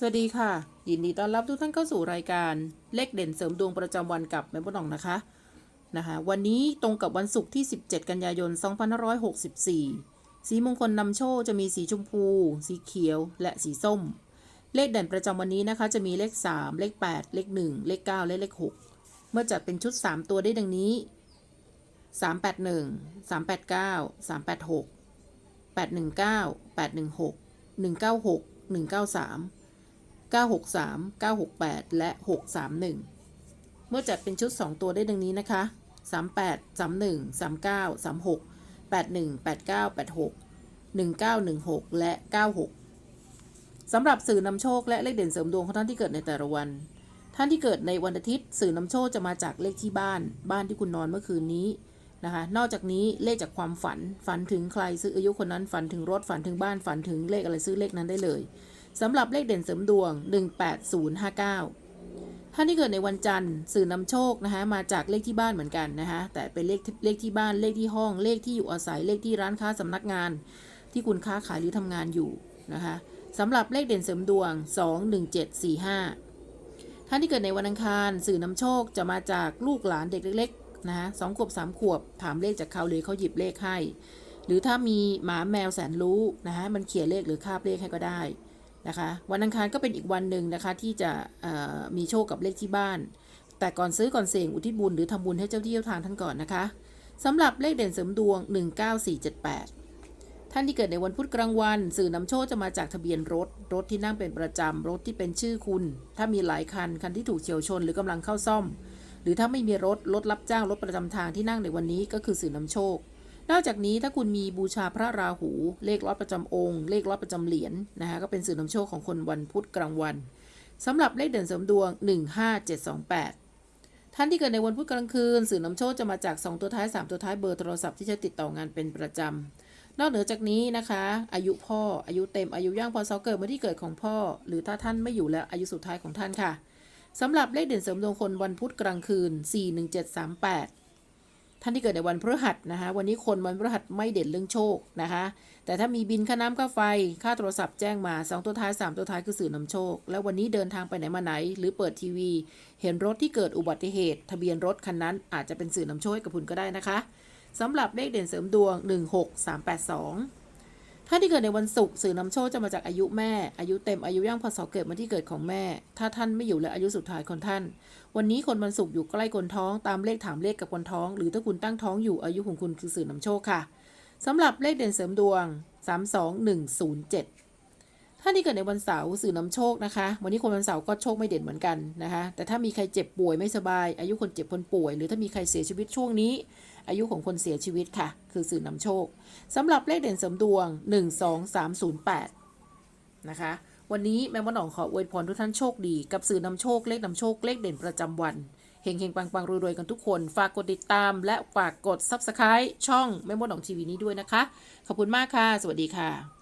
สวัสดีค่ะ ยินดีต้อนรับทุกท่านเข้าสู่รายการเลขเด่นเสริมดวงประจำวันกับแม่บุญหนองนะคะนะคะ วันนี้ตรงกับวันศุกร์ที่ 17 กันยายน 2564 สีมงคลนำโชคจะมีสีชมพู สีเขียว และสีส้ม เลขเด่นประจำวันนี้นะคะ จะมีเลข 3 เลข 8 เลข 1 เลข 9 และเลข 6 เมื่อจัดเป็นชุด 3 ตัวได้ดังนี้ 381 389 386 819 816 196 193 963 968 และ 631 เมื่อจัดเป็นชุด 2 ตัวได้ดังนี้นะคะ 38 31 39 36 81 89 86 1916 และ 96 สำหรับสื่อนำโชคและเลขเด่นเสริมดวงของท่านที่เกิดในแต่ละวัน ท่านที่เกิดในวันอาทิตย์ สื่อนำโชคจะมาจากเลขที่บ้าน บ้านที่คุณนอนเมื่อคืนนี้นะคะ นอกจากนี้เลขจากความฝัน ฝันถึงใครซื้ออายุคนนั้น ฝันถึงรถ ฝันถึงบ้าน ฝันถึงเลขอะไรซื้อเลขนั้นได้เลย สำหรับเลขเด่นเสริมดวง 18059 ท่านที่เกิดในวันจันทร์สื่อนำโชคนะคะมาจากเลขที่บ้านเหมือนกันนะคะแต่เป็นเลขที่เลขที่บ้านเลขที่ห้องเลขที่อยู่อาศัยเลขที่ร้านค้าสำนักงาน ที่คุณค้าขายหรือทำงานอยู่นะคะสำหรับเลขเด่นเสริมดวง 21745 ท่านที่เกิดในวันอังคารสื่อนำโชคจะมาจากลูกหลานเด็กเล็กๆนะคะสองขวบสามขวบ ถามเลขจากเขาเลยเขาหยิบเลขให้ หรือถ้ามีหมาแมวแสนรู้นะคะมันเขียนเลขหรือคาบเลขให้ก็ได้ นะคะวันอังคารก็เป็นอีกวันหนึ่งนะคะที่จะมีโชคกับเลขที่บ้าน แต่ก่อนซื้อก่อนเสี่ยงอุทิศบุญหรือทำบุญให้เจ้าที่เจ้าทางท่านก่อนนะคะสำหรับเลขเด่นเสริมดวง 19478 ท่านที่เกิดในวันพุธกลางวัน สื่อนำโชคจะมาจากทะเบียนรถ รถที่นั่งเป็นประจำรถที่เป็นชื่อคุณ ถ้ามีหลายคัน คันที่ถูกเฉียวชนหรือกำลังเข้าซ่อม หรือถ้าไม่มีรถ รถรับจ้างรถประจำทางที่นั่งในวันนี้ก็คือสื่อนำโชค นอกจากนี้ถ้าคุณมีบูชาพระราหู เลขรอดประจำองค์ เลขรอดประจำเหรียญนะคะก็เป็นสื่อนำโชคของคนวันพุธกลางวันสำหรับเลขเด่นเสริมดวง 15728 ท่านที่เกิดในวันพุธกลางคืน สื่อนำโชคจะมาจาก 2 ตัวท้าย 3 ตัวท้ายเบอร์โทรศัพท์ที่ใช้ติดต่องานเป็นประจำนอกเหนือจากนี้นะคะ อายุพ่ออายุเต็มอายุย่างพอเสาเกิดเมื่อที่เกิดของพ่อ หรือถ้าท่านไม่อยู่แล้วอายุสุดท้ายของท่านค่ะสำหรับเลขเด่นเสริมดวงคนวันพุธกลางคืน 41738 ท่านที่เกิดในวันพฤหัสนะคะ วันนี้คนวันพฤหัสไม่เด่นเรื่องโชคนะคะ แต่ถ้ามีบินค่าน้ำค่าไฟ ค่าโทรศัพท์แจ้งมา 2 ตัวท้าย 3 ตัวท้ายคือสื่อนำโชค แล้ววันนี้เดินทางไปไหนมาไหน หรือเปิดทีวี เห็นรถที่เกิดอุบัติเหตุ ทะเบียนรถคันนั้นอาจจะเป็นสื่อนำโชคให้กับคุณก็ได้นะคะสำหรับเลขเด่นเสริมดวง 16382 ท่านที่เกิดในวันศุกร์สื่อนำโชคจะมาจากอายุแม่ อายุเต็มอายุย่างพศเกิดมาที่เกิดของแม่ ถ้าท่านไม่อยู่และอายุสุดท้ายของท่าน วันนี้คนวันศุกร์อยู่ใกล้คนท้องตามเลขถามเลขกับคนท้อง หรือถ้าคุณตั้งท้องอยู่อายุของคุณคือสื่อนำโชคค่ะสำหรับเลขเด่นเสริมดวง 32107 ท่านที่เกิดในวันเสาร์สื่อนำโชคนะคะ วันนี้คนวันเสาร์ก็โชคไม่เด่นเหมือนกันนะคะ แต่ถ้ามีใครเจ็บป่วยไม่สบาย อายุคนเจ็บคนป่วย หรือถ้ามีใครเสียชีวิตช่วงนี้ อายุของคนเสียชีวิตค่ะ คือสื่อนำโชคสำหรับเลขเด่นเสริมดวง 12308 นะคะ วันนี้แม่มดหนองขออวยพรทุกท่านโชคดี กับสื่อนำโชคเลขนำโชคเลขเด่นประจำวันเฮงเฮงปังปังรวยๆกันทุกคน ฝากกดติดตาม และฝากกด Subscribe ช่องแม่มดหนองทีวีนี้ด้วยนะคะ ขอบคุณมากค่ะ สวัสดีค่ะ